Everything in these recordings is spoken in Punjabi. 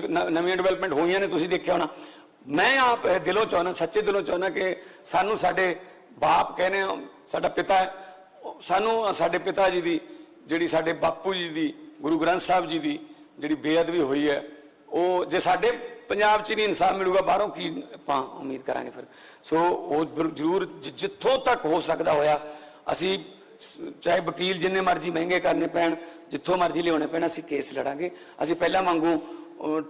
ਕੁਝ ਨਵੀਆਂ ਡਿਵੈਲਪਮੈਂਟ ਹੋਈਆਂ ਨੇ, ਤੁਸੀਂ ਦੇਖਿਆ ਹੋਣਾ। ਮੈਂ ਆਪ ਇਹ ਦਿਲੋਂ ਚਾਹੁੰਦਾ, ਸੱਚੇ ਦਿਲੋਂ ਚਾਹੁੰਦਾ ਕਿ ਸਾਨੂੰ ਸਾਡੇ ਬਾਪ ਕਹਿੰਦੇ ਆ, ਸਾਡਾ ਪਿਤਾ ਉਹ ਸਾਨੂੰ, ਸਾਡੇ ਪਿਤਾ ਜੀ ਦੀ, ਜਿਹੜੀ ਸਾਡੇ ਬਾਪੂ ਜੀ ਦੀ, ਗੁਰੂ ਗ੍ਰੰਥ ਸਾਹਿਬ ਜੀ ਦੀ ਜਿਹੜੀ ਬੇਅਦਬੀ ਹੋਈ ਹੈ, ਉਹ ਜੇ ਸਾਡੇ ਪੰਜਾਬ 'ਚ ਨਹੀਂ ਇਨਸਾਫ ਮਿਲੂਗਾ, ਬਾਹਰੋਂ ਕੀ ਆਪਾਂ ਉਮੀਦ ਕਰਾਂਗੇ ਫਿਰ। ਸੋ ਉਹ ਜ਼ਰੂਰ, ਜਿ- ਜਿੱਥੋਂ ਤੱਕ ਹੋ ਸਕਦਾ ਹੋਇਆ, ਅਸੀਂ ਚਾਹੇ ਵਕੀਲ ਜਿੰਨੇ ਮਰਜ਼ੀ ਮਹਿੰਗੇ ਕਰਨੇ ਪੈਣ, ਜਿੱਥੋਂ ਮਰਜ਼ੀ ਲਿਆਉਣੇ ਪੈਣ, ਅਸੀਂ ਕੇਸ ਲੜਾਂਗੇ। ਅਸੀਂ ਪਹਿਲਾਂ ਵਾਂਗੂ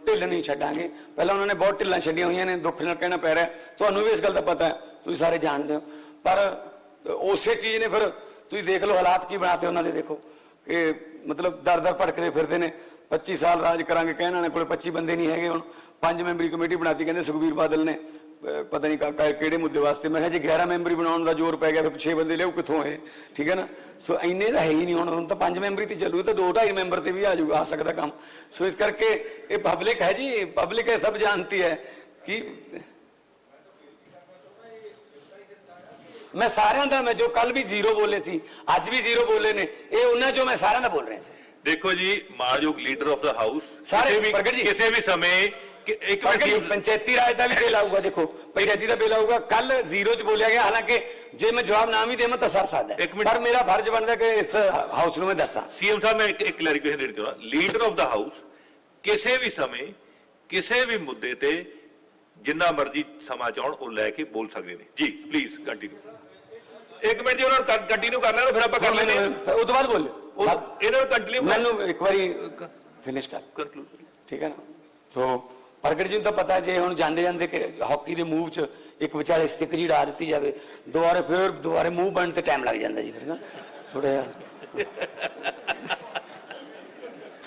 ਢਿੱਲ ਨਹੀਂ ਛੱਡਾਂਗੇ। ਪਹਿਲਾਂ ਉਹਨਾਂ ਨੇ ਬਹੁਤ ਢਿੱਲਾਂ ਛੱਡੀਆਂ ਹੋਈਆਂ ਨੇ, ਦੁੱਖ ਨਾਲ ਕਹਿਣਾ ਪੈ ਰਿਹਾ। ਤੁਹਾਨੂੰ ਵੀ ਇਸ ਗੱਲ ਦਾ ਪਤਾ ਹੈ, ਤੁਸੀਂ ਸਾਰੇ ਜਾਣਦੇ ਹੋ। ਪਰ ਉਸੇ ਚੀਜ਼ ਨੇ ਫਿਰ ਤੁਸੀਂ ਦੇਖ ਲਓ ਹਾਲਾਤ ਕੀ ਬਣਾਤੇ ਉਹਨਾਂ ਦੇ, ਦੇਖੋ। ਕਿ ਮਤਲਬ ਦਰ ਦਰ ਭਟਕਦੇ ਫਿਰਦੇ ਨੇ। 25 ਸਾਲ ਰਾਜ ਕਰਾਂਗੇ, ਕਹਿਣ ਵਾਲੇ ਕੋਲੇ 25 ਬੰਦੇ ਨਹੀਂ ਹੈਗੇ ਹੁਣ। ਪੰਜ ਮੈਂਬਰੀ ਕਮੇਟੀ ਬਣਾਤੀ, ਕਹਿੰਦੇ ਸੁਖਬੀਰ ਬਾਦਲ ਨੇ। ਪਤਾ ਨਹੀਂ ਕਿਹੜੇ ਮੁੱਦੇ ਵਾਸਤੇ। ਮੈਂ ਕਿਹਾ ਜੇ 11 ਮੈਂਬਰੀ ਬਣਾਉਣ ਦਾ ਜ਼ੋਰ ਪੈ ਗਿਆ ਫਿਰ 6 ਬੰਦੇ ਲਿਆਓ ਕਿੱਥੋਂ ਇਹ? ਠੀਕ ਹੈ ਨਾ? ਸੋ ਇੰਨੇ ਤਾਂ ਹੈ ਹੀ ਨਹੀਂ ਹੁਣ। ਹੁਣ ਤਾਂ ਪੰਜ ਮੈਂਬਰੀ ਤੇ ਚੱਲੂ ਤਾਂ ਦੋ ਢਾਈ ਮੈਂਬਰ ਤੇ ਵੀ ਆ ਜਾਊਗਾ ਆ ਸਕਦਾ ਕੰਮ। ਸੋ ਇਸ ਕਰਕੇ ਇਹ ਪਬਲਿਕ ਹੈ ਜੀ ਪਬਲਿਕ ਹੈ ਸਭ ਜਾਣਤੀ ਹੈ ਕਿ ਮੈਂ ਸਾਰਿਆਂ ਦਾ ਮੈਂ ਜੋ ਕੱਲ ਵੀ ਜ਼ੀਰੋ ਬੋਲੇ ਸੀ ਅੱਜ ਵੀ ਜ਼ੀਰੋ ਬੋਲੇ ਨੇ ਇਹ ਉਹਨਾਂ ਚੋਂ ਮੈਂ ਸਾਰਿਆਂ ਦਾ ਬੋਲ ਰਿਹਾ ਸੀ। ਦੇਖੋ ਜੀ ਮਾਨਯੋਗ ਲੀਡਰ ਆਫ ਦਾ ਹਾਊਸ ਕਿਸੇ ਵੀ। ਕਿਸੇ ਵੀ ਸਮੇਂ ਇੱਕ ਮਿੰਟ ਪੰਚਾਇਤੀ ਰਾਜ ਦਾ ਵੀ ਬਿੱਲ ਆਊਗਾ ਦੇਖੋ ਪੰਚਾਇਤੀ ਦਾ ਬਿੱਲ ਆਊਗਾ ਕੱਲ ਜ਼ੀਰੋ ਚ ਬੋਲਿਆ ਗਿਆ ਹਾਲਾਂਕਿ ਜੇ ਮੈਂ ਜਵਾਬ ਨਾ ਵੀ ਦੇਵਾਂ ਤਾਂ ਸਰ ਸਕਦਾ। ਪਰ ਮੇਰਾ ਫਰਜ਼ ਬਣਦਾ ਕਿ ਇਸ ਹਾਊਸ ਨੂੰ ਮੈਂ ਦੱਸਾਂ। ਸੀਐਮ ਸਾਹਿਬ ਮੈਂ ਇੱਕ ਕਲੈਰੀਫਿਕੇਸ਼ਨ ਦੇਣਾ ਚਾਹੁੰਦਾ ਲੀਡਰ ਆਫ ਦਾ ਹਾਊਸ ਕਿਸੇ ਵੀ ਸਮੇਂ ਕਿਸੇ ਵੀ ਮੁੱਦੇ ਤੇ ਜਿੰਨਾ ਮਰਜ਼ੀ ਸਮਾਂ ਚਾਹਣ ਉਹ ਲੈ ਕੇ ਬੋਲ ਸਕਦੇ ਨੇ। ਜੀ ਪਲੀਜ਼ ਕੰਟੀਨਿਊ ਇੱਕ ਮਿੰਟ ਜੀ ਉਹਨਾਂ ਨੂੰ ਕੰਟੀਨਿਊ ਕਰ ਲੈਣ ਫਿਰ ਆਪਾਂ ਕਰ ਲੈਂਦੇ ਉਹ ਤੋਂ ਬਾਅਦ ਬੋਲਿਓ ਇਹਨਾਂ ਨੂੰ ਕੰਟੀਨਿਊ ਮੈਨੂੰ ਇੱਕ ਵਾਰੀ ਫਿਨਿਸ਼ ਕਰ। ਕੰਕਲੂਡ ਠੀਕ ਹੈ ਨਾ? ਸੋ ਪ੍ਰਗਟ ਜੀ ਨੂੰ ਤਾਂ ਪਤਾ ਜੇ ਹੁਣ ਜਾਂਦੇ ਜਾਂਦੇ ਕਿ ਹਾਕੀ ਦੇ ਮੂਵ ਚ ਇੱਕ ਵਿਚਾਲੇ ਸਟਿਕ ਜੀ ਡਾ ਦਿੱਤੀ ਜਾਵੇ, ਦੁਬਾਰੇ ਫਿਰ ਦੁਬਾਰੇ ਮੂਵ ਬਣਨ ਤੇ ਟਾਈਮ ਲੱਗ ਜਾਂਦਾ ਜੀ ਫਿਰ ਨਾ। ਥੋੜਾ ਜਿਹਾ।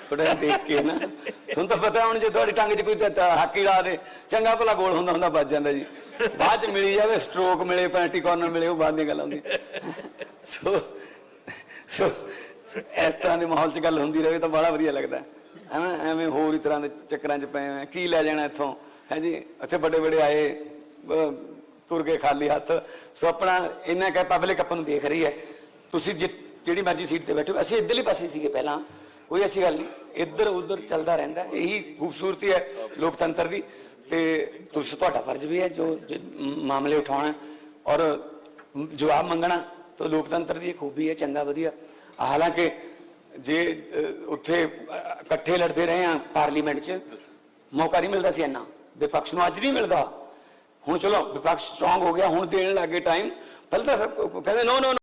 ਥੋੜਾ ਜਿਹਾ ਦੇਖ ਕੇ ਨਾ। ਤੁਹਾਨੂੰ ਤਾਂ ਪਤਾ ਹੁਣ ਜੇ ਤੁਹਾਡੀ ਟੰਗ 'ਚ ਕੋਈ ਹਾਕੀ ਲਾ ਦੇ, ਚੰਗਾ ਭਲਾ ਗੋਲ ਹੁੰਦਾ ਹੁੰਦਾ ਵੱਜ ਜਾਂਦਾ ਜੀ। ਬਾਅਦ 'ਚ ਮਿਲੀ ਜਾਵੇ ਸਟ੍ਰੋਕ ਮਿਲੇ ਪੈਂਟੀ ਕਾਰਨਰ ਮਿਲੇ, ਉਹ ਬਾਅਦ ਦੀ ਗੱਲ ਹੁੰਦੀ ਸੋ ਸੋ ਇਸ ਤਰ੍ਹਾਂ ਦੇ ਮਾਹੌਲ 'ਚ ਗੱਲ ਹੁੰਦੀ ਰਹੇ ਤਾਂ ਬੜਾ ਵਧੀਆ ਲੱਗਦਾ। ਐਵੇਂ ਐਵੇਂ ਹੋਰ ਹੀ ਤਰ੍ਹਾਂ ਦੇ ਚੱਕਰਾਂ 'ਚ ਪਏ ਹੋਏ ਕੀ ਲੈ ਜਾਣਾ ਇੱਥੋਂ? ਹੈ ਜੀ, ਇੱਥੇ ਵੱਡੇ ਵੱਡੇ ਆਏ ਤੁਰ ਕੇ ਖਾਲੀ ਹੱਥ। ਸੋ ਆਪਣਾ ਇੰਨਾ ਕਹਿ ਪਬਲਿਕ ਆਪਾਂ ਨੂੰ ਦੇਖ ਰਹੀ ਹੈ। ਤੁਸੀਂ ਜਿ- ਜਿਹੜੀ ਮਰਜ਼ੀ ਸੀਟ ਤੇ ਬੈਠੋ। ਅਸੀਂ ਇੱਧਰਲੇ ਪਾਸੇ ਸੀਗੇ ਪਹਿਲਾਂ। ਕੋਈ ਐਸੀ ਗੱਲ ਨਹੀਂ। ਇੱਧਰ ਉੱਧਰ ਚੱਲਦਾ ਰਹਿੰਦਾ। ਇਹੀ ਖੂਬਸੂਰਤੀ ਹੈ ਲੋਕਤੰਤਰ ਦੀ। ਤੇ ਤੁਸੀਂ, ਤੁਹਾਡਾ ਫਰਜ਼ ਵੀ ਹੈ ਜੋ ਮਾਮਲੇ ਉਠਾਉਣਾ। ਔਰ ਜਵਾਬ ਮੰਗਣਾ ਤਾਂ ਲੋਕਤੰਤਰ ਦੀ ਖੂਬੀ ਹੈ। ਚੰਗਾ, ਵਧੀਆ। ਹਾਲਾਂਕਿ ਜੇ ਉੱਥੇ ਇਕੱਠੇ ਲੜਦੇ ਰਹੇ ਆ ਪਾਰਲੀਮੈਂਟ 'ਚ, ਮੌਕਾ ਨਹੀਂ ਮਿਲਦਾ ਸੀ ਇੰਨਾ। ਵਿਪਕਸ਼ ਨੂੰ ਅੱਜ ਨਹੀਂ ਮਿਲਦਾ। ਹੁਣ ਚਲੋ, ਵਿਪਕਸ਼ ਸਟਰੋਂਗ ਹੋ ਗਿਆ, ਹੁਣ ਦੇਣ ਲੱਗੇ ਟਾਈਮ ਪਹਿਲਾਂ ਤਾਂ ਕਹਿੰਦੇ ਨੋ ਨੋ